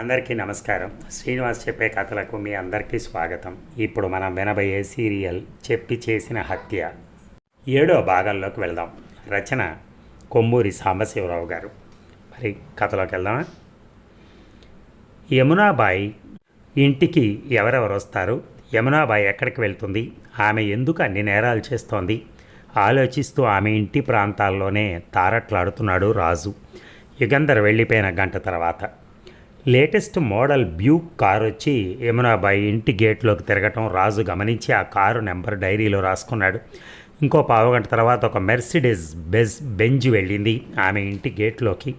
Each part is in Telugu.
అందరికీ నమస్కారం. శ్రీనివాస్ చెప్పే కథలకు మీ అందరికీ స్వాగతం. ఇప్పుడు మనం వినబోయే సీరియల్ చెప్పి చేసిన హత్య. ఏడో భాగంలోకి వెళ్దాం. రచన కొమ్మూరి సాంబశివరావు గారు. మరి కథలోకి వెళ్దామా? యమునాబాయి ఇంటికి ఎవరెవరు వస్తారు? యమునాబాయి ఎక్కడికి వెళ్తుంది? ఆమె ఎందుకు అన్ని నేరాలు చేస్తోంది? ఆలోచిస్తూ ఆమె ఇంటి ప్రాంతాల్లోనే తారట్లాడుతున్నాడు రాజు. యుగంధర్ వెళ్ళిపోయిన గంట తర్వాత లేటెస్ట్ మోడల్ బ్యూక్ కారు వచ్చి యమునాబాయి ఇంటి గేట్లోకి తిరగటం రాజు గమనించి ఆ కారు నెంబర్ డైరీలో రాసుకున్నాడు. ఇంకో పావుగంట తర్వాత ఒక మెర్సిడెస్ బెజ్ బెంజ్ వెళ్ళింది ఆమె ఇంటి గేట్లోకి.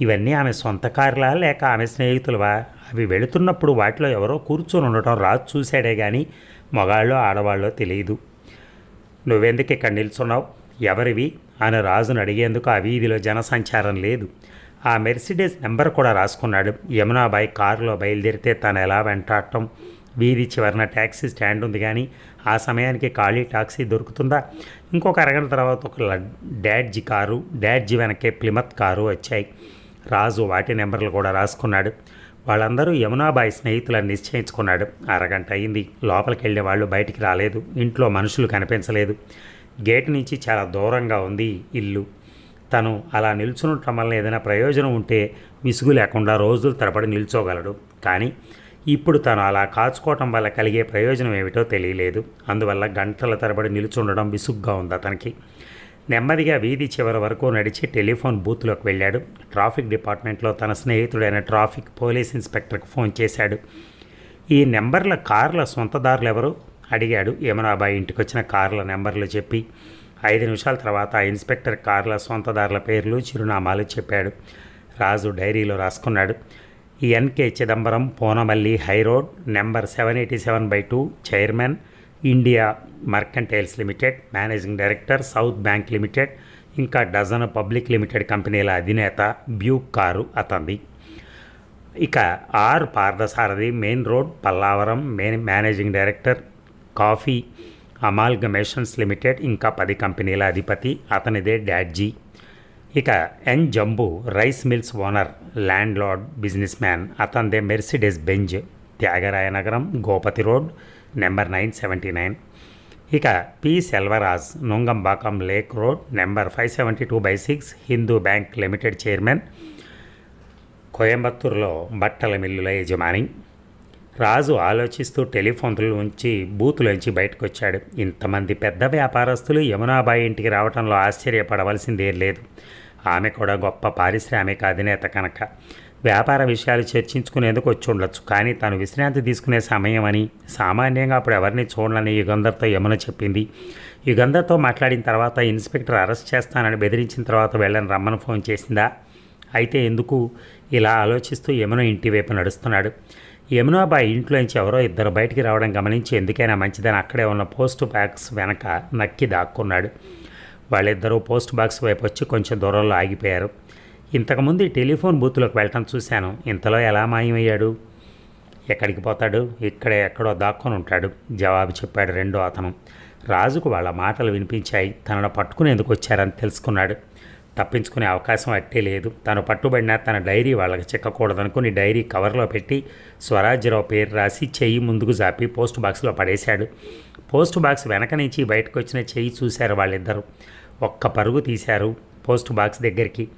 ఇవన్నీ ఆమె సొంత కార్లా లేక ఆమె స్నేహితులవా? అవి వెళుతున్నప్పుడు వాటిలో ఎవరో కూర్చొని ఉండటం రాజు చూశాడే కానీ మగాళ్ళో ఆడవాళ్ళో తెలియదు. నువ్వెందుకు ఇక్కడ నిల్చున్నావు? ఎవరివి? అని రాజును అడిగేందుకు ఆ వీధిలో జనసంచారం లేదు. ఆ మెర్సిడెస్ నెంబర్ కూడా రాసుకున్నాడు. యమునాబాయి కారులో బయలుదేరితే తను ఎలా వెంటాడటం? వీధి చివరన ట్యాక్సీ స్టాండ్ ఉంది కానీ ఆ సమయానికి ఖాళీ టాక్సీ దొరుకుతుందా? ఇంకొక అరగంట తర్వాత ఒక ల- డాడ్జి కారు డాడ్జి వెనకే ప్లిమత్ కారు వచ్చాయి. రాజు వాటి నెంబర్లు కూడా రాసుకున్నాడు. వాళ్ళందరూ యమునాబాయి స్నేహితులను నిశ్చయించుకున్నాడు. అరగంట అయింది. లోపలికి వెళ్ళే వాళ్ళు బయటికి రాలేదు. ఇంట్లో మనుషులు కనిపించలేదు. గేట్ నుంచి చాలా దూరంగా ఉంది ఇల్లు. తను అలా నిల్చునటం వల్ల ఏదైనా ప్రయోజనం ఉంటే విసుగు లేకుండా రోజులు తరబడి నిల్చోగలడు. కానీ ఇప్పుడు తను అలా కాచుకోవటం వల్ల కలిగే ప్రయోజనం ఏమిటో తెలియలేదు. అందువల్ల గంటల తరబడి నిల్చుండడం విసుగ్గా ఉంది అతనికి. నెమ్మదిగా వీధి చివరి వరకు నడిచి టెలిఫోన్ బూత్లోకి వెళ్ళాడు. ట్రాఫిక్ డిపార్ట్మెంట్లో తన స్నేహితుడైన ట్రాఫిక్ పోలీస్ ఇన్స్పెక్టర్కి ఫోన్ చేశాడు. ఈ నెంబర్ల కార్ల సొంతదారులు ఎవరు అడిగాడు యమునాబాయి ఇంటికి వచ్చిన కార్ల నెంబర్లు చెప్పి. ఐదు నిమిషాల తర్వాత ఆ ఇన్స్పెక్టర్ కార్ల సొంతదారుల పేర్లు చిరునామాలు చెప్పాడు. రాజు డైరీలో రాసుకున్నాడు. NK Chidambaram Poonamallee high road number seven eighty seven by two chairman India mercantiles limited managing director south bank limited ఇంకా డజన్ పబ్లిక్ లిమిటెడ్ కంపెనీల అధినేత బ్యూక్ కారు అతంది ఇక R Parthasarathy main road Pallavaram main managing director coffee amalgamations limited ఇంకా పది కంపెనీల అధిపతి. అతనిదే డాడ్జీ. ఇక N Jambu rice mills owner landlord businessman అతనిదే Mercedes Benz Thyagaraya Nagaram Gopathi road number nine seventy nine. ఇక P Selvaraj Nungambakkam lake road number five seventy two by six Hindu bank limited chairman కోయంబత్తూరులో బట్టల మిల్లుల యజమాని. రాజు ఆలోచిస్తూ టెలిఫోన్లోంచి బూతులోంచి బయటకు వచ్చాడు ఇంతమంది పెద్ద వ్యాపారస్తులు యమునాబాయి ఇంటికి రావడంలో ఆశ్చర్యపడవలసిందేం లేదు. ఆమె కూడా గొప్ప పారిశ్రామిక అధినేత కనుక. వ్యాపార విషయాలు చర్చించుకునేందుకు వచ్చి ఉండొచ్చు కానీ తను విశ్రాంతి తీసుకునే సమయం అని సామాన్యంగా అప్పుడు ఎవరిని చూడాలని యుగంధర్తో యమున చెప్పింది. యుగంధర్తో మాట్లాడిన తర్వాత ఇన్స్పెక్టర్ అరెస్ట్ చేస్తానని బెదిరించిన తర్వాత వెళ్ళని రమ్మని ఫోన్ చేసిందా? అయితే ఎందుకు? ఇలా ఆలోచిస్తూ యమున ఇంటి వైపు నడుస్తున్నాడు. యమునాబాయి ఇంట్లోంచి ఎవరో ఇద్దరు బయటికి రావడం గమనించి ఎందుకైనా మంచిదని అక్కడే ఉన్న పోస్ట్ బాక్స్ వెనక నక్కి దాక్కున్నాడు. వాళ్ళిద్దరూ పోస్ట్ బాక్స్ వైపు వచ్చి కొంచెం దూరంలో ఆగిపోయారు. ఇంతకుముందు టెలిఫోన్ బూత్లోకి వెళ్ళటం చూశాను. ఇంతలో ఎలా మాయమయ్యాడు? ఎక్కడికి పోతాడు? ఇక్కడే ఎక్కడో దాక్కొని ఉంటాడు. జవాబు చెప్పాడు రెండో అతను. రాజుకు వాళ్ళ మాటలు వినిపించాయి. తనను పట్టుకునేందుకు వచ్చారని తెలుసుకున్నాడు. తప్పించుకునే అవకాశం అట్టే లేదు. తను పట్టుబడిన తన డైరీ వాళ్ళకి చిక్కకూడదనుకుని డైరీ కవర్లో పెట్టి స్వరాజ్యరావు పేరు రాసి చెయ్యి ముందుకు జాపి పోస్ట్ బాక్స్లో పడేశాడు. పోస్ట్ బాక్స్ వెనక నుంచి బయటకు వచ్చిన చెయ్యి చూశారు వాళ్ళిద్దరూ. ఒక్క పరుగు తీశారు పోస్ట్ బాక్స్ దగ్గరికి.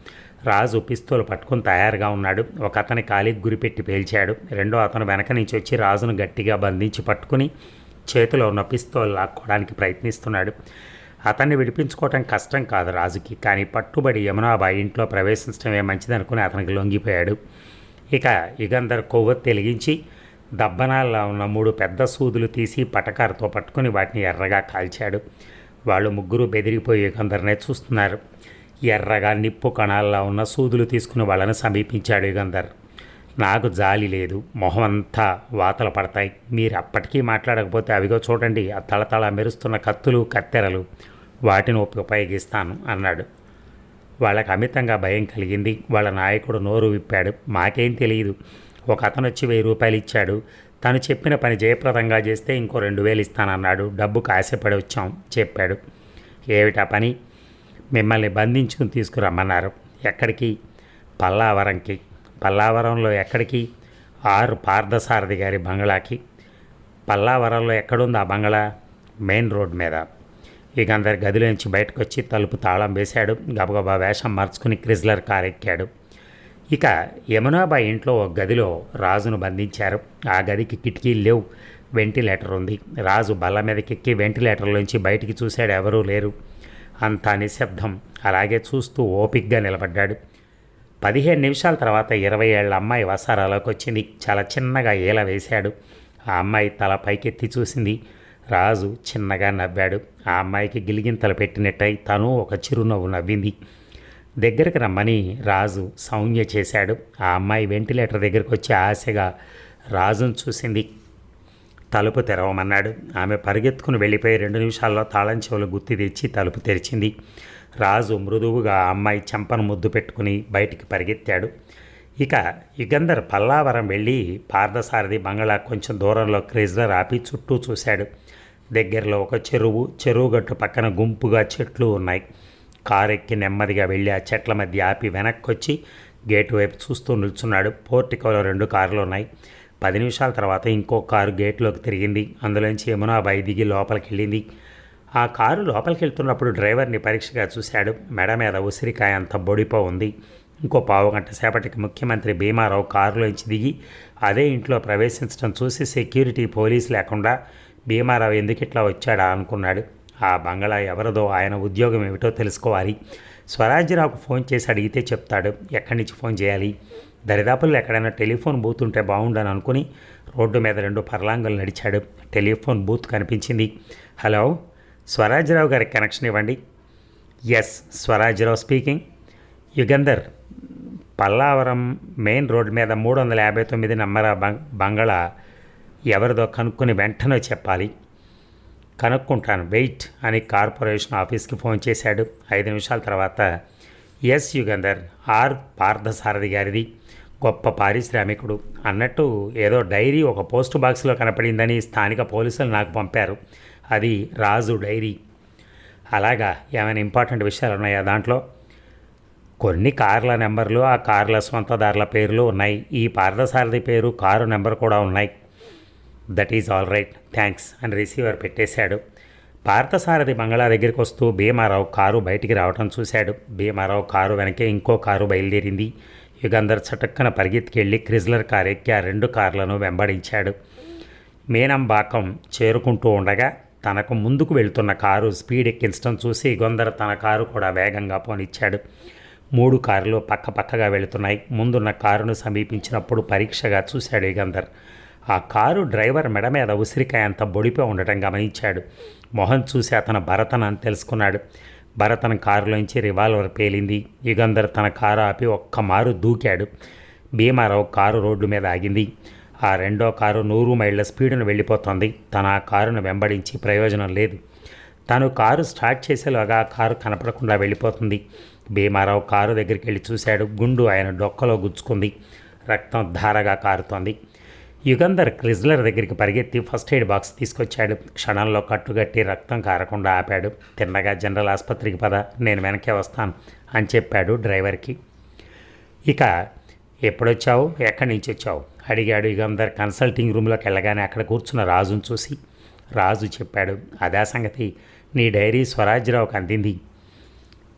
రాజు పిస్తోలు పట్టుకుని తయారుగా ఉన్నాడు. ఒక అతని కాలికి గురిపెట్టి పేల్చాడు. రెండో అతను వెనక నుంచి వచ్చి రాజును గట్టిగా బంధించి పట్టుకుని చేతిలో ఉన్న పిస్తోలు లాక్కోవడానికి ప్రయత్నిస్తున్నాడు. అతన్ని విడిపించుకోవటం కష్టం కాదు రాజుకి. కానీ పట్టుబడి యమునాబాయి ఇంట్లో ప్రవేశించడమే మంచిదనుకుని అతనికి లొంగిపోయాడు. ఇక యుగంధర్ కొవ్వొత్తి తెలిగించి దబ్బనాల్లో ఉన్న మూడు పెద్ద సూదులు తీసి పటకారుతో పట్టుకుని వాటిని ఎర్రగా కాల్చాడు. వాళ్ళు ముగ్గురు బెదిరిపోయి యుగంధర్నే చూస్తున్నారు. ఎర్రగా నిప్పు కణాల్లో ఉన్న సూదులు తీసుకుని వాళ్ళని సమీపించాడు యుగంధర్. నాకు జాలి లేదు. మొహం అంతా వాతలు పడతాయి. మీరు అప్పటికీ మాట్లాడకపోతే అవిగో చూడండి. ఆ తళతళ మెరుస్తున్న కత్తులు కత్తెరలు. వాటిని ఉపయోగిస్తాను అన్నాడు. వాళ్ళకి అమితంగా భయం కలిగింది. వాళ్ళ నాయకుడు నోరు విప్పాడు. మాకేం తెలియదు. ఒక అతను వచ్చి వెయ్యి రూపాయలు ఇచ్చాడు. తను చెప్పిన పని జయప్రదంగా చేస్తే ఇంకో రెండు వేలు ఇస్తానన్నాడు. డబ్బుకు ఆశపడి వచ్చాం చెప్పాడు. ఏమిటా పని? మిమ్మల్ని బంధించుకుని తీసుకురమ్మన్నారు. ఎక్కడికి? పల్లావరంకి. పల్లావరంలో ఎక్కడికి? ఆరు పార్థసారథి గారి బంగ్లాకి. పల్లావరంలో ఎక్కడుంది ఆ బంగ్లా? మెయిన్ రోడ్ మీద. ఇక అందరి గదిలోంచి బయటకు వచ్చి తలుపు తాళం వేశాడు. గబగబా వేషం మార్చుకుని క్రిజ్లర్ కార్ ఎక్కాడు. ఇక యమునాబాయి ఇంట్లో ఒక గదిలో రాజును బంధించారు. ఆ గదికి కిటికీలు లేవు. వెంటిలేటర్ ఉంది. రాజు బల్ల మీదకెక్కి వెంటిలేటర్లోంచి బయటికి చూశాడు. ఎవరూ లేరు. అంతా నిశ్శబ్దం. అలాగే చూస్తూ ఓపిక్గా నిలబడ్డాడు. పదిహేను నిమిషాల తర్వాత ఇరవై ఏళ్ళ అమ్మాయి వసారాలోకి వచ్చింది. చాలా చిన్నగా ఈల వేశాడు. ఆ అమ్మాయి తల పైకెత్తి చూసింది. రాజు చిన్నగా నవ్వాడు. ఆ అమ్మాయికి గిలిగింతలు పెట్టినట్టయి తను ఒక చిరునవ్వు నవ్వింది. దగ్గరికి రమ్మని రాజు సౌమ్య చేశాడు. ఆ అమ్మాయి వెంటిలేటర్ దగ్గరికి వచ్చి ఆశగా రాజును చూసింది. తలుపు తెరవమన్నాడు. ఆమె పరిగెత్తుకుని వెళ్ళిపోయి రెండు నిమిషాల్లో తాళం చెవులు గుత్తి తెచ్చి తలుపు తెరిచింది. రాజు మృదువుగా ఆ అమ్మాయి చెంపను ముద్దు పెట్టుకుని బయటికి పరిగెత్తాడు. ఇక యుగంధర్ పల్లావరం వెళ్ళి పార్థసారథి బంగళా కొంచెం దూరంలో క్రేజ్లర్ ఆపి చుట్టూ చూశాడు. దగ్గరలో ఒక చెరువు చెరువు గట్టు పక్కన గుంపుగా చెట్లు ఉన్నాయి. కారు ఎక్కి నెమ్మదిగా వెళ్ళి ఆ చెట్ల మధ్య ఆపి వెనక్కొచ్చి గేటు వైపు చూస్తూ నిల్చున్నాడు. పోర్టికోలో రెండు కార్లు ఉన్నాయి. పది నిమిషాల తర్వాత ఇంకో కారు గేట్లోకి తిరిగింది. అందులోంచి యమునాబాయి దిగి లోపలికి వెళ్ళింది ఆ కారు లోపలికి వెళ్తున్నప్పుడు డ్రైవర్ని పరీక్షగా చూశాడు. మెడ మీద ఉసిరికాయ అంత బొడిపో ఉంది. ఇంకో పావు గంట సేపటికి ముఖ్యమంత్రి భీమారావు కారులోంచి దిగి అదే ఇంట్లో ప్రవేశించడం చూసి సెక్యూరిటీ పోలీస్ లేకుండా భీమారావు ఎందుకు ఇట్లా వచ్చాడా? అనుకున్నాడు. ఆ బంగళా ఎవరిదో ఆయన ఉద్యోగం ఏమిటో తెలుసుకోవాలి. స్వరాజ్యరావుకు ఫోన్ చేసి అడిగితే చెప్తాడు. ఎక్కడి నుంచి ఫోన్ చేయాలి? దరిదాపుల్లో ఎక్కడైనా టెలిఫోన్ బూత్ ఉంటే బాగుండని అనుకుని రోడ్డు మీద రెండు పర్లాంగులు నడిచాడు. టెలిఫోన్ బూత్ కనిపించింది. హలో స్వరాజ్యరావు గారికి కనెక్షన్ ఇవ్వండి. Yes Swarajyarao speaking Yugandhar Pallavaram main road మీద మూడు వందల యాభై తొమ్మిది నంబర్ బంగళా ఎవరిదో కనుక్కుని వెంటనే చెప్పాలి. కనుక్కుంటాను. వెయిట్ అని కార్పొరేషన్ ఆఫీస్కి ఫోన్ చేశాడు. ఐదు నిమిషాల తర్వాత ఎస్ యుగంధర్ ఆర్ పార్థసారథి గారిది గొప్ప పారిశ్రామికుడు. అన్నట్టు ఏదో డైరీ ఒక పోస్ట్ బాక్స్లో కనపడిందని స్థానిక పోలీసులు నాకు పంపారు. అది రాజు డైరీ. అలాగా ఏమైనా ఇంపార్టెంట్ విషయాలు ఉన్నాయా దాంట్లో? కొన్ని కార్ల నెంబర్లు ఆ కార్ల స్వంతదారుల పేర్లు ఉన్నాయి. ఈ పార్థసారథి పేరు కారు నెంబర్ కూడా ఉన్నాయి. That is all right thanks అని రిసీవర్ పెట్టేశాడు. పార్థసారథి బంగ్లా దగ్గరికి వస్తూ భీమారావు కారు బయటికి రావటం చూశాడు. భీమారావు కారు వెనకే ఇంకో కారు బయలుదేరింది. యుగంధర్ చటక్కన పరిగెత్తికెళ్ళి క్రిజ్లర్ కారు ఎక్కి ఆ రెండు కార్లను వెంబడించాడు. మీనంబాకం చేరుకుంటూ ఉండగా తనకు ముందుకు వెళ్తున్న కారు స్పీడ్ ఎక్కించడం చూసి గొందర తన కారు కూడా వేగంగా పోనిచ్చాడు. మూడు కార్లు పక్క పక్కగా వెళుతున్నాయి. ముందున్న కారును సమీపించినప్పుడు పరీక్షగా చూశాడు యుగంధర్ ఆ కారు డ్రైవర్ మెడ మీద ఉసిరికాయ అంత బొడిపో ఉండటం గమనించాడు. మొహం చూసి అతను భరతన్ అని తెలుసుకున్నాడు. భరతన్ కారులోంచి రివాల్వర్ పేలింది. యుగంధర్ తన కారు ఆపి ఒక్క మారు దూకాడు. భీమారావు కారు రోడ్డు మీద ఆగింది. ఆ రెండో కారు నూరు మైళ్ళ స్పీడును వెళ్ళిపోతుంది. తన ఆ కారును వెంబడించి ప్రయోజనం లేదు. తను కారు స్టార్ట్ చేసేలోగా ఆ కారు కనపడకుండా వెళ్ళిపోతుంది. భీమారావు కారు దగ్గరికి వెళ్ళి చూశాడు. గుండు ఆయన డొక్కలో గుచ్చుకుంది. రక్తం ధారగా కారుతోంది. యుగంధర్ క్రిజ్లర్ దగ్గరికి పరిగెత్తి ఫస్ట్ ఎయిడ్ బాక్స్ తీసుకొచ్చాడు. క్షణంలో కట్టుగట్టి రక్తం కారకుండా ఆపాడు. తిన్నగా జనరల్ ఆసుపత్రికి పద నేను వెనకే వస్తాను అని చెప్పాడు డ్రైవర్కి. ఇక ఎప్పుడొచ్చావు? ఎక్కడి నుంచి వచ్చావు అడిగాడు యుగంధర్ కన్సల్టింగ్ రూమ్లోకి వెళ్ళగానే అక్కడ కూర్చున్న రాజును చూసి. రాజు చెప్పాడు అదే సంగతి. నీ డైరీ స్వరాజ్యరావుకి అందింది.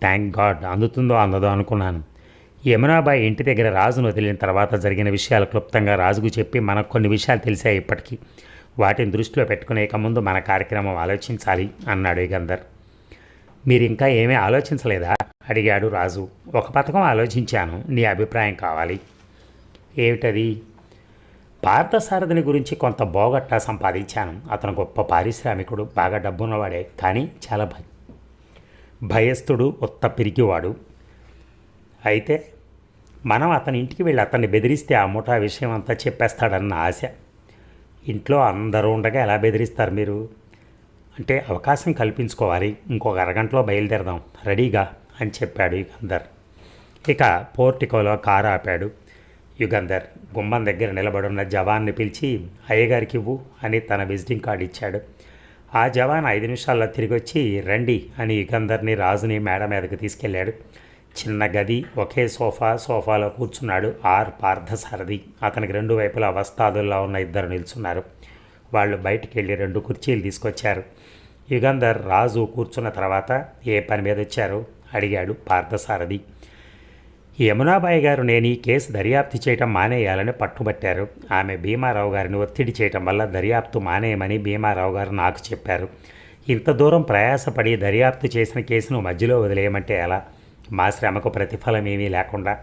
Thank God. అందుతుందో అందదో అనుకున్నాను. యమునాబాయి ఇంటి దగ్గర రాజును వదిలిన తర్వాత జరిగిన విషయాలు క్లుప్తంగా రాజుకు చెప్పి మనకు కొన్ని విషయాలు తెలిసాయి ఇప్పటికీ. వాటిని దృష్టిలో పెట్టుకునేక ముందు మన కార్యక్రమం ఆలోచించాలి అన్నాడు యుగంధర్ మీరు ఇంకా ఏమీ ఆలోచించలేదా? అడిగాడు రాజు. ఒక పథకం ఆలోచించాను. నీ అభిప్రాయం కావాలి. ఏమిటది? పార్థసారథిని గురించి కొంత బోగట్టా సంపాదించాను. అతను గొప్ప పారిశ్రామికుడు బాగా డబ్బున్నవాడే కానీ చాలా భయ భయస్థుడు ఉత్త పిరికివాడు అయితే మనం అతని ఇంటికి వెళ్ళి అతన్ని బెదిరిస్తే ఆ ముఠా విషయం అంతా చెప్పేస్తాడన్న ఆశ. ఇంట్లో అందరూ ఉండగా ఎలా బెదిరిస్తారు మీరు? అంటే అవకాశం కల్పించుకోవాలి. ఇంకొక అరగంటలో బయలుదేరదాం. రెడీగా అని చెప్పాడు యుగంధర్. ఇక పోర్టికోలో కారు ఆపాడు యుగంధర్. గుమ్మం దగ్గర నిలబడున్న జవాన్ని పిలిచి అయ్యగారికి ఇవ్వు అని తన విజిటింగ్ కార్డు ఇచ్చాడు. ఆ జవాన్ ఐదు నిమిషాల్లో తిరిగి వచ్చి రండి అని యుగంధర్ని రాజుని మేడ మీదకి తీసుకెళ్ళాడు. చిన్న గది ఒకే సోఫా సోఫాలో కూర్చున్నాడు ఆర్ పార్థసారథి. అతనికి రెండు వైపులా వస్తాదుల్లో ఉన్న ఇద్దరు నిల్చున్నారు. వాళ్ళు బయటికి వెళ్ళి రెండు కుర్చీలు తీసుకొచ్చారు. యుగంధర్ రాజు కూర్చున్న తర్వాత ఏ పని మీద వచ్చారు? అడిగాడు పార్థసారథి. యమునాబాయి గారు నేను ఈ కేసు దర్యాప్తు చేయటం మానేయాలని పట్టుబట్టారు. ఆమె భీమారావు గారిని ఒత్తిడి చేయటం వల్ల దర్యాప్తు మానేయమని భీమారావు గారు నాకు చెప్పారు. ఇంత దూరం ప్రయాసపడి దర్యాప్తు చేసిన కేసును మధ్యలో వదిలేయమంటే ఎలా? మా శ్రమకు ప్రతిఫలం ఏమీ లేకుండా.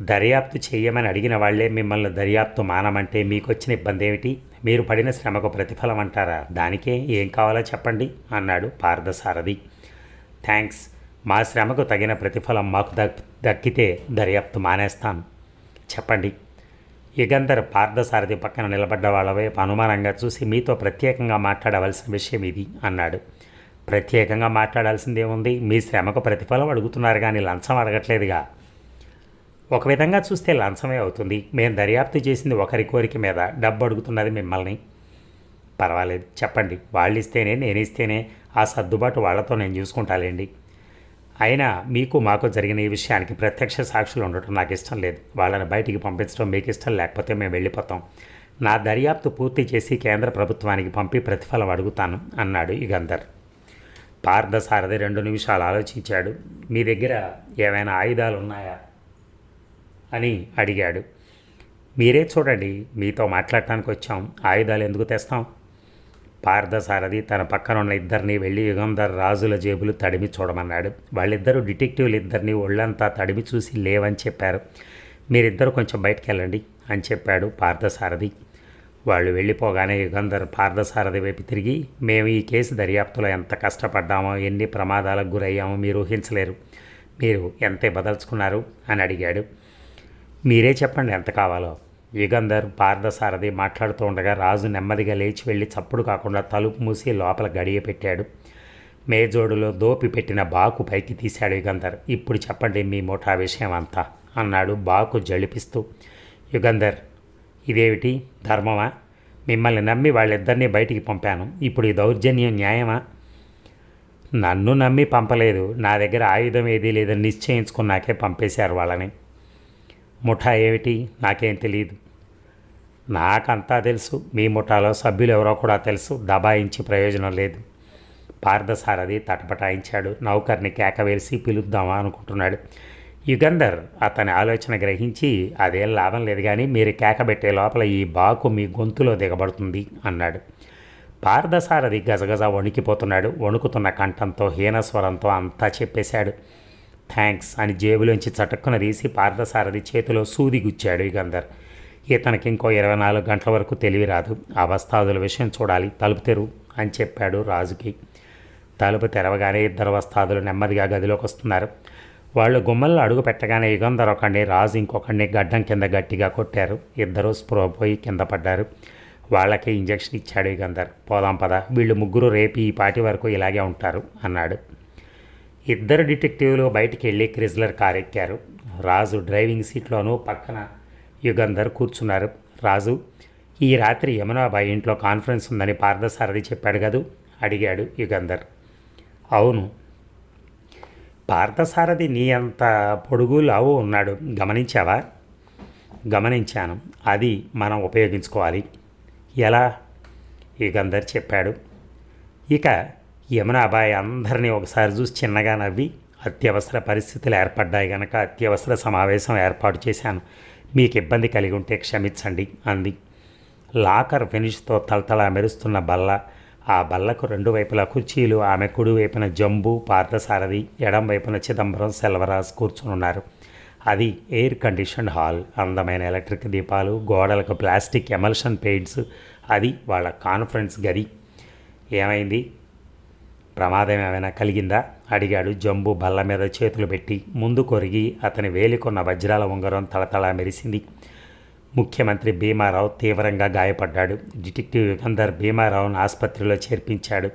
దర్యాప్తు చేయమని అడిగిన వాళ్ళే మిమ్మల్ని దర్యాప్తు మానమంటే మీకు వచ్చిన ఇబ్బంది ఏమిటి మీరు పడిన శ్రమకు ప్రతిఫలం అంటారా? దానికే ఏం కావాలో చెప్పండి అన్నాడు పార్థసారథి. థ్యాంక్స్ మా శ్రమకు తగిన ప్రతిఫలం మాకు దక్ దక్కితే దర్యాప్తు మానేస్తాను. చెప్పండి. యుగంధర్ పార్థసారథి పక్కన నిలబడ్డ వాళ్ళ వైపు అనుమానంగా చూసి మీతో ప్రత్యేకంగా మాట్లాడవలసిన విషయం ఇది అన్నాడు. ప్రత్యేకంగా మాట్లాడాల్సిందేముంది? మీ శ్రమకు ప్రతిఫలం అడుగుతున్నారు కానీ లంచం అడగట్లేదుగా. ఒక విధంగా చూస్తే లంచమే అవుతుంది. మేము దర్యాప్తు చేసింది ఒకరి కోరిక మీద డబ్బు అడుగుతున్నది మిమ్మల్ని. పర్వాలేదు చెప్పండి. వాళ్ళు ఇస్తేనే నేను ఇస్తేనే ఆ సర్దుబాటు వాళ్ళతో నేను చూసుకుంటాలేండి. అయినా మీకు మాకు జరిగిన ఈ విషయానికి ప్రత్యక్ష సాక్షులు ఉండటం నాకు ఇష్టం లేదు. వాళ్ళని బయటికి పంపించడం మీకు ఇష్టం లేకపోతే మేము వెళ్ళిపోతాం. నా దర్యాప్తు పూర్తి చేసి కేంద్ర ప్రభుత్వానికి పంపి ప్రతిఫలం అడుగుతాను అన్నాడు యుగంధర్ పార్థసారథి రెండు నిమిషాలు ఆలోచించాడు. మీ దగ్గర ఏమైనా ఆయుధాలు ఉన్నాయా? అని అడిగాడు. మీరే చూడండి మీతో మాట్లాడటానికి వచ్చాం. ఆయుధాలు ఎందుకు తెస్తాం? పార్థసారథి తన పక్కన ఉన్న ఇద్దరిని వెళ్ళి యుగంధర్ రాజుల జేబులు తడిమి చూడమన్నాడు. వాళ్ళిద్దరూ డిటెక్టివ్లు ఇద్దరిని ఒళ్ళంతా తడిమి చూసి లేవని చెప్పారు. మీరిద్దరు కొంచెం బయటికి వెళ్ళండి అని చెప్పాడు పార్థసారథి. వాళ్ళు వెళ్ళిపోగానే యుగంధర్ పార్థసారథి వైపు తిరిగి మేము ఈ కేసు దర్యాప్తులో ఎంత కష్టపడ్డామో ఎన్ని ప్రమాదాలకు గురయ్యామో మీరు ఊహించలేరు. మీరు ఎంత బదలుచుకున్నారు అని అడిగాడు. మీరే చెప్పండి ఎంత కావాలో. యుగంధర్ పార్థసారథి మాట్లాడుతూ ఉండగా రాజు నెమ్మదిగా లేచి వెళ్ళి చప్పుడు కాకుండా తలుపు మూసి లోపల గడియ పెట్టాడు. మేజోడులో దోపి పెట్టిన బాకు పైకి తీశాడు యుగంధర్ ఇప్పుడు చెప్పండి మీ ముఠా విషయం అంతా అన్నాడు బాకు జళిపిస్తూ యుగంధర్ ఇదేమిటి? ధర్మమా? మిమ్మల్ని నమ్మి వాళ్ళిద్దరినీ బయటికి పంపాను. ఇప్పుడు ఈ దౌర్జన్యం న్యాయమా? నన్ను నమ్మి పంపలేదు. నా దగ్గర ఆయుధం ఏదీ లేదని నిశ్చయించుకున్నాకే పంపేశారు వాళ్ళని. ముఠా ఏమిటి? నాకేం తెలియదు నాకంతా తెలుసు. మీ ముఠాలో సభ్యులు ఎవరో కూడా తెలుసు. దబాయించి ప్రయోజనం లేదు. పార్థసారథి తటపటాయించాడు. నౌకర్ని కేకవేసి పిలుద్దామా అనుకుంటున్నాడు. యుగంధర్ అతని ఆలోచన గ్రహించి అదేం లాభం లేదు కానీ మీరు కేకబెట్టే లోపల ఈ బాకు మీ గొంతులో దిగబడుతుంది అన్నాడు. పార్థసారథి గజగజ వణికిపోతున్నాడు. వణుకుతున్న కంఠంతో హీనస్వరంతో అంతా చెప్పేశాడు. థ్యాంక్స్ అని జేబులోంచి చటుక్కున తీసి పార్థసారథి చేతిలో సూది గుచ్చాడు యుగంధర్ ఇతనికి ఇంకో ఇరవై నాలుగు గంటల వరకు తెలివి రాదు. అవస్థాదుల విషయం చూడాలి. తలుపు తెరు అని చెప్పాడు రాజుకి. తలుపు తెరవగానే ఇద్దరు వస్తాదులు నెమ్మదిగా గదిలోకి వస్తున్నారు. వాళ్ళు గుమ్మల్లో అడుగు పెట్టగానే యుగంధర్ ఒకడిని రాజు ఇంకొకడిని గడ్డం కింద గట్టిగా కొట్టారు. ఇద్దరు స్పృహ పోయి కింద పడ్డారు. వాళ్ళకి ఇంజక్షన్ ఇచ్చాడు యుగంధర్ పోదాం పద. వీళ్ళు ముగ్గురు రేపు ఈ పాటి వరకు ఇలాగే ఉంటారు అన్నాడు. ఇద్దరు డిటెక్టివ్లు బయటికి వెళ్ళి క్రిజ్లర్ కారెక్కారు. రాజు డ్రైవింగ్ సీట్లోనూ పక్కన యుగంధర్ కూర్చున్నారు. రాజు ఈ రాత్రి యమునాబాయి ఇంట్లో కాన్ఫరెన్స్ ఉందని పార్థసారథి చెప్పాడు కదూ? అడిగాడు యుగంధర్. అవును. పార్థసారథి నీ అంత పొడుగు లావు ఉన్నాడు. గమనించావా? గమనించాను. అది మనం ఉపయోగించుకోవాలి. ఎలా? యుగంధర్ చెప్పాడు. ఇక యమునాబాయి అందరినీ ఒకసారి చూసి చిన్నగా నవ్వి అత్యవసర పరిస్థితులు ఏర్పడ్డాయి గనక అత్యవసర సమావేశం ఏర్పాటు చేశాను. మీకు ఇబ్బంది కలిగి ఉంటే క్షమించండి అంది. లాకర్ ఫినిష్తో తలతలా మెరుస్తున్న బల్ల ఆ బల్లకు రెండు వైపులా కుర్చీలు ఆమె కుడి వైపున జంబు పార్థసారథి ఎడం వైపున చిదంబరం సెల్వరాజ్ కూర్చునున్నారు. అది ఎయిర్ కండిషన్ హాల్. అందమైన ఎలక్ట్రిక్ దీపాలు గోడలకు ప్లాస్టిక్ ఎమల్షన్ పెయింట్స్ అది వాళ్ళ కాన్ఫరెన్స్ గది. ఏమైంది? ప్రమాదం ఏమైనా కలిగిందా? అడిగాడు జంబు బల్ల మీద చేతులు పెట్టి. ముందు కొరిగి అతని వేలికొన్న వజ్రాల ఉంగరం తళతళ మెరిసింది. ముఖ్యమంత్రి భీమారావు తీవ్రంగా గాయపడ్డాడు. డిటెక్టివ్ యుగంధర్ భీమారావును ఆసుపత్రిలో చేర్పించాడు.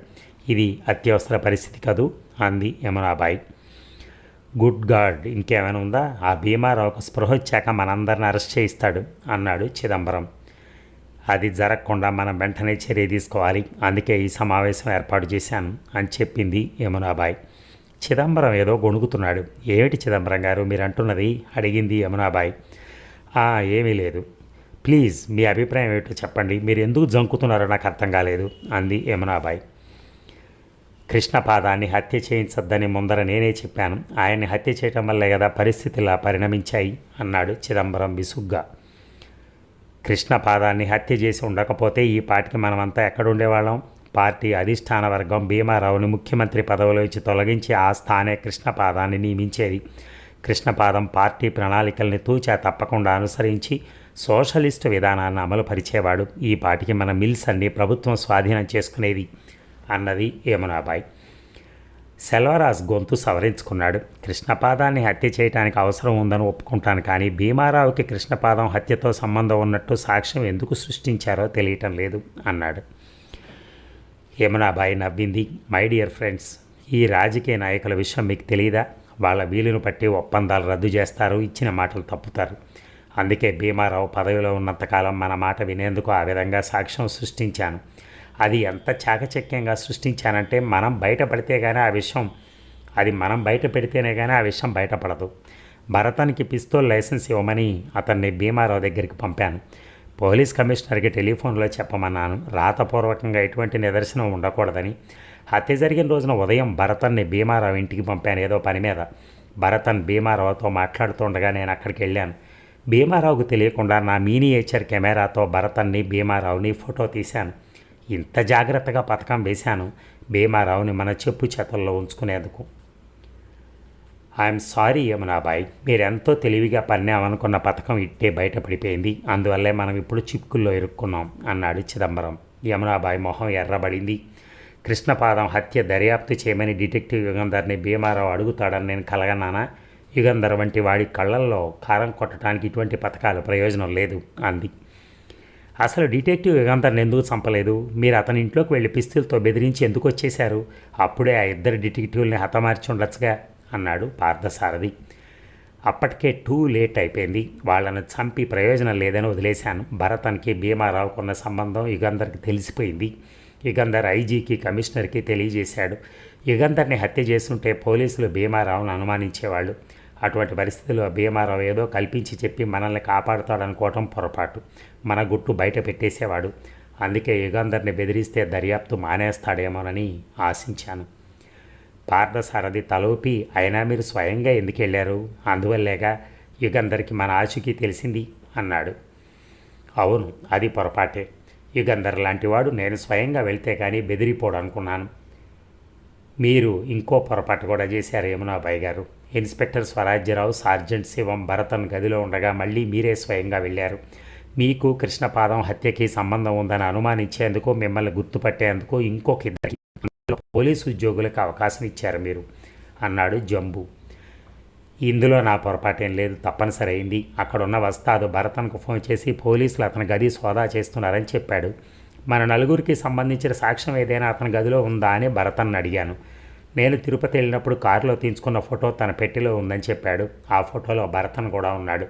ఇది అత్యవసర పరిస్థితి కదూ? అంది యమునాబాయి. గుడ్ గాడ్ ఇంకేమైనా ఉందా? ఆ భీమారావుకు స్పృహ వచ్చాక మనందరిని అరెస్ట్ చేయిస్తాడు అన్నాడు చిదంబరం. అది జరగకుండా మనం వెంటనే చర్య తీసుకోవాలి. అందుకే ఈ సమావేశం ఏర్పాటు చేశాను అని చెప్పింది యమునాబాయి. చిదంబరం ఏదో గొణుగుతున్నాడు. ఏమిటి చిదంబరం గారు మీరు అంటున్నది అడిగింది యమునాబాయ్. ఏమీ లేదు. ప్లీజ్ మీ అభిప్రాయం ఏమిటో చెప్పండి. మీరు ఎందుకు జంకుతున్నారో నాకు అర్థం కాలేదు అంది యమునాబాయ్. కృష్ణపాదాన్ని హత్య చేయించద్దని ముందర నేనే చెప్పాను. ఆయన్ని హత్య చేయటం వల్లే కదా పరిస్థితులా పరిణమించాయి అన్నాడు చిదంబరం విసుగ్గా. కృష్ణపాదాన్ని హత్య చేసి ఉండకపోతే ఈ పాటికి మనమంతా ఎక్కడుండేవాళ్ళం? పార్టీ అధిష్టాన వర్గం భీమారావుని ముఖ్యమంత్రి పదవిలోంచి తొలగించి ఆ స్థానే కృష్ణపాదాన్ని నియమించేది. కృష్ణపాదం పార్టీ ప్రణాళికల్ని తూచా తప్పకుండా అనుసరించి సోషలిస్టు విధానాన్ని అమలు పరిచేవాడు. ఈ పాటికి మన మిల్స్ అన్ని ప్రభుత్వం స్వాధీనం చేసుకునేది. అన్నది యమునాబాయి. సెల్వరాజ్ గొంతు సవరించుకున్నాడు. కృష్ణపాదాన్ని హత్య చేయడానికి అవసరం ఉందని ఒప్పుకుంటాను కానీ భీమారావుకి కృష్ణపాదం హత్యతో సంబంధం ఉన్నట్టు సాక్ష్యం ఎందుకు సృష్టించారో తెలియటం లేదు అన్నాడు. యమునాబాయి నవ్వింది? మై డియర్ ఫ్రెండ్స్ ఈ రాజకీయ నాయకుల విషయం మీకు తెలియదా వాళ్ళ వీలును బట్టి ఒప్పందాలు రద్దు చేస్తారు ఇచ్చిన మాటలు తప్పుతారు. అందుకే భీమారావు పదవిలో ఉన్నంతకాలం మన మాట వినేందుకు ఆ విధంగా సాక్ష్యం సృష్టించాను. అది ఎంత చాకచక్యంగా సృష్టించానంటే మనం బయటపడితే కానీ ఆ విషయం అది మనం బయట పెడితేనే కానీ ఆ విషయం బయటపడదు. భరతానికి పిస్తోల్ లైసెన్స్ ఇవ్వమని అతన్ని భీమారావు దగ్గరికి పంపాను. పోలీస్ కమిషనర్కి టెలిఫోన్లో చెప్పమన్నాను. రాతపూర్వకంగా ఎటువంటి నిదర్శనం ఉండకూడదని. హత్య జరిగిన రోజున ఉదయం భరతన్ని భీమారావు ఇంటికి పంపాను ఏదో పని మీద. భరతన్ భీమారావుతో మాట్లాడుతుండగా నేను అక్కడికి వెళ్ళాను. భీమారావుకు తెలియకుండా నా మీనియేచర్ కెమెరాతో భరతన్ని భీమారావుని ఫోటో తీశాను. ఇంత జాగ్రత్తగా పథకం వేశాను భీమారావుని మన చెప్పు చేతల్లో ఉంచుకునేందుకు. ఐఎమ్ సారీ యమునాబాయ్ మీరెంతో తెలివిగా పన్నామనుకున్న పథకం ఇట్టే బయటపడిపోయింది. అందువల్లే మనం ఇప్పుడు చిక్కుల్లో ఇరుక్కున్నాం అన్నాడు చిదంబరం. యమునాబాయ్ మొహం ఎర్రబడింది. కృష్ణపాదం హత్య దర్యాప్తు చేయమని డిటెక్టివ్ యుగంధర్ని భీమారావు అడుగుతాడని నేను కలగన్నానా? యుగంధర్ వంటి వాడి కళ్ళల్లో కారం కొట్టడానికి ఇటువంటి పథకాలు ప్రయోజనం లేదు అంది. అసలు డిటెక్టివ్ యుగంధర్ని ఎందుకు చంపలేదు? మీరు అతని ఇంట్లోకి వెళ్ళి పిస్తులతో బెదిరించి ఎందుకు వచ్చేశారు? అప్పుడే ఆ ఇద్దరు డిటెక్టివ్ని హతమార్చి ఉండొచ్చుగా అన్నాడు పార్థసారథి. అప్పటికే టూ లేట్ అయిపోయింది. వాళ్ళను చంపి ప్రయోజనం లేదని వదిలేశాను. భరతన్కి భీమారావుకున్న సంబంధం యుగంధర్కి తెలిసిపోయింది. యుగంధర్ ఐజీకి కమిషనర్కి తెలియజేశాడు. యుగంధర్ని హత్య చేస్తుంటే పోలీసులు భీమారావును అనుమానించేవాళ్ళు. అటువంటి పరిస్థితుల్లో భీమారావు ఏదో కల్పించి చెప్పి మనల్ని కాపాడుతాడనుకోవటం పొరపాటు. మన గుట్టు బయట పెట్టేసేవాడు. అందుకే యుగంధర్ని బెదిరిస్తే దర్యాప్తు మానేస్తాడేమోనని ఆశించాను. పార్థసారథి తలూపి అయినా మీరు స్వయంగా ఎందుకు వెళ్ళారు? అందువల్లేగా యుగంధర్కి మన ఆశకి తెలిసింది అన్నాడు. అవును అది పొరపాటే. యుగంధర్ లాంటివాడు నేను స్వయంగా వెళ్తే కానీ బెదిరిపోడు అనుకున్నాను మీరు ఇంకో పొరపాటు కూడా చేశారు యమునాబాయి గారు. ఇన్స్పెక్టర్ స్వరాజ్యరావు సార్జెంట్ శివం భరతన్ గదిలో ఉండగా మళ్ళీ మీరే స్వయంగా వెళ్ళారు. మీకు కృష్ణపాదం హత్యకి సంబంధం ఉందని అనుమానించేందుకు మిమ్మల్ని గుర్తుపట్టేందుకు ఇంకొక ఇద్దరికి పోలీసు ఉద్యోగులకు అవకాశం ఇచ్చారు మీరు అన్నాడు జంబు. ఇందులో నా పొరపాటేం లేదు తప్పనిసరి అయింది. అక్కడున్న వస్తాదు భరతన్కు ఫోన్ చేసి పోలీసులు అతని గది సోదా చేస్తున్నారని చెప్పాడు. మన నలుగురికి సంబంధించిన సాక్ష్యం ఏదైనా అతని గదిలో ఉందా అని భరతన్ అడిగాను. నేను తిరుపతి వెళ్ళినప్పుడు కారులో తీసుకున్న ఫోటో తన పెట్టెలో ఉందని చెప్పాడు. ఆ ఫోటోలో భరతన్ కూడా ఉన్నాడు.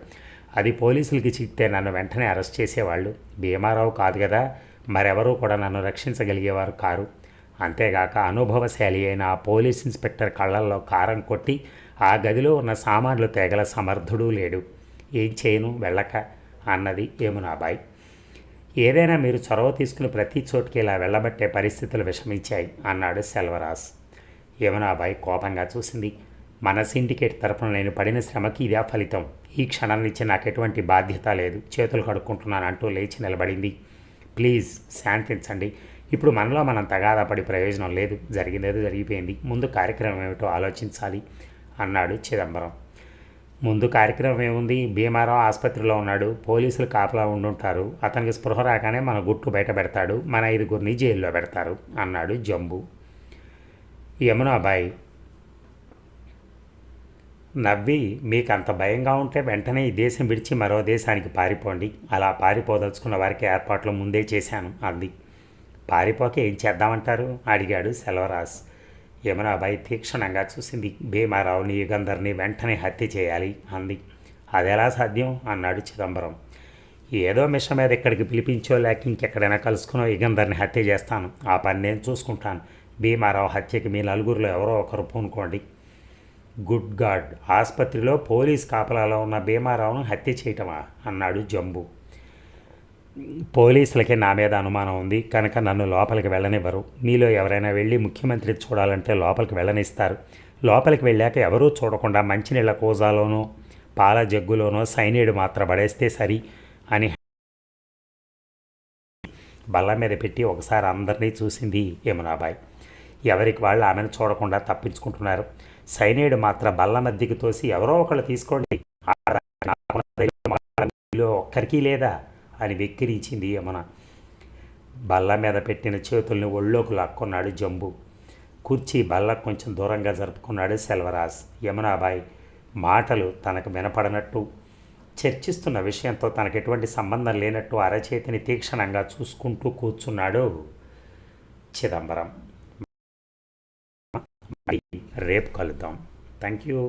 అది పోలీసులకి చిక్కితే నన్ను వెంటనే అరెస్ట్ చేసేవాళ్ళు. భీమారావు కాదు కదా మరెవరూ కూడా నన్ను రక్షించగలిగేవారు కారు. అంతేగాక అనుభవశాలి అయిన ఆ పోలీస్ ఇన్స్పెక్టర్ కళ్ళల్లో కారం కొట్టి ఆ గదిలో ఉన్న సామాన్లు తేగల సమర్థుడు లేడు. ఏం చేయను వెళ్ళక అన్నది యమునాబాయి ఏదైనా మీరు చొరవ తీసుకుని ప్రతి చోటుకి ఇలా వెళ్ళబట్టే పరిస్థితులు విషమించాయి అన్నాడు సెల్వరాజ్. యమునాబాయి కోపంగా చూసింది. మన సిండికేట్ తరపున నేను పడిన శ్రమకి ఇదే ఫలితం. ఈ క్షణం నుంచి నాకు ఎటువంటి బాధ్యత లేదు. చేతులు కడుక్కుంటున్నాను అంటూ లేచి నిలబడింది. ప్లీజ్ శాంతించండి. ఇప్పుడు మనలో మనం తగాదాపడి ప్రయోజనం లేదు. జరిగిందేదో జరిగిపోయింది. ముందు కార్యక్రమం ఏమిటో ఆలోచించాలి అన్నాడు చిదంబరం. ముందు కార్యక్రమం ఏముంది? భీమారావు ఆసుపత్రిలో ఉన్నాడు. పోలీసులు కాపలా ఉండుంటారు. అతనికి స్పృహ రాగానే మన గుట్టు బయట పెడతాడు. మన ఐదుగురిని జైల్లో పెడతారు అన్నాడు జంబు. యమునాబాయి నవ్వి మీకు అంత భయంగా ఉంటే వెంటనే ఈ దేశం విడిచి మరో దేశానికి పారిపోండి. అలా పారిపోదలుచుకున్న వారికి ఏర్పాట్లు ముందే చేశాను అంది. పారిపోక ఏం చేద్దామంటారు? అడిగాడు సెల్వరాజ్. యమునాబాయి తీక్షణంగా చూసింది. భీమారావుని యుగంధర్ని వెంటనే హత్య చేయాలి అంది. అదెలా సాధ్యం? అన్నాడు చిదంబరం. ఏదో మిషన్ మీద ఇక్కడికి పిలిపించో లేక ఇంకెక్కడైనా కలుసుకునో యుగంధర్ని హత్య చేస్తాను. ఆ పని నేను చూసుకుంటాను. భీమారావు హత్యకి మీ నలుగురిలో ఎవరో ఒకరు పూనుకోండి. గుడ్ గాడ్ ఆసుపత్రిలో పోలీస్ కాపలాలో ఉన్న భీమారావును హత్య చేయటమా? అన్నాడు జంబు. పోలీసులకి నా మీద అనుమానం ఉంది. కనుక నన్ను లోపలికి వెళ్ళనివ్వరు. మీలో ఎవరైనా వెళ్ళి ముఖ్యమంత్రి చూడాలంటే లోపలికి వెళ్ళనిస్తారు. లోపలికి వెళ్ళాక ఎవరూ చూడకుండా మంచినీళ్ళ కోజాలోనో పాల జగ్గులోనో సైనియుడు మాత్ర పడేస్తే సరి అని బల్ల మీద పెట్టి ఒకసారి అందరినీ చూసింది యమునాబాయ్. ఎవరికి వాళ్ళు ఆమెను చూడకుండా తప్పించుకుంటున్నారు. సైనైడ్ మాత్రం బల్ల మధ్యకి తోసి ఎవరో ఒకళ్ళు తీసుకోండి. ఒక్కరికి లేదా? అని వెక్కిరించింది యమున. బల్ల మీద పెట్టిన చేతుల్ని ఒళ్ళోకి లాక్కున్నాడు జంబు. కుర్చీ బల్ల కొంచెం దూరంగా జరుపుకున్నాడు సెల్వరాజ్. యమునాబాయి మాటలు తనకు వినపడనట్టు చర్చిస్తున్న విషయంతో తనకు ఎటువంటి సంబంధం లేనట్టు అరచేతిని తీక్షణంగా చూసుకుంటూ కూర్చున్నాడు చిదంబరం. రేపు కలుద్దాం. Thank you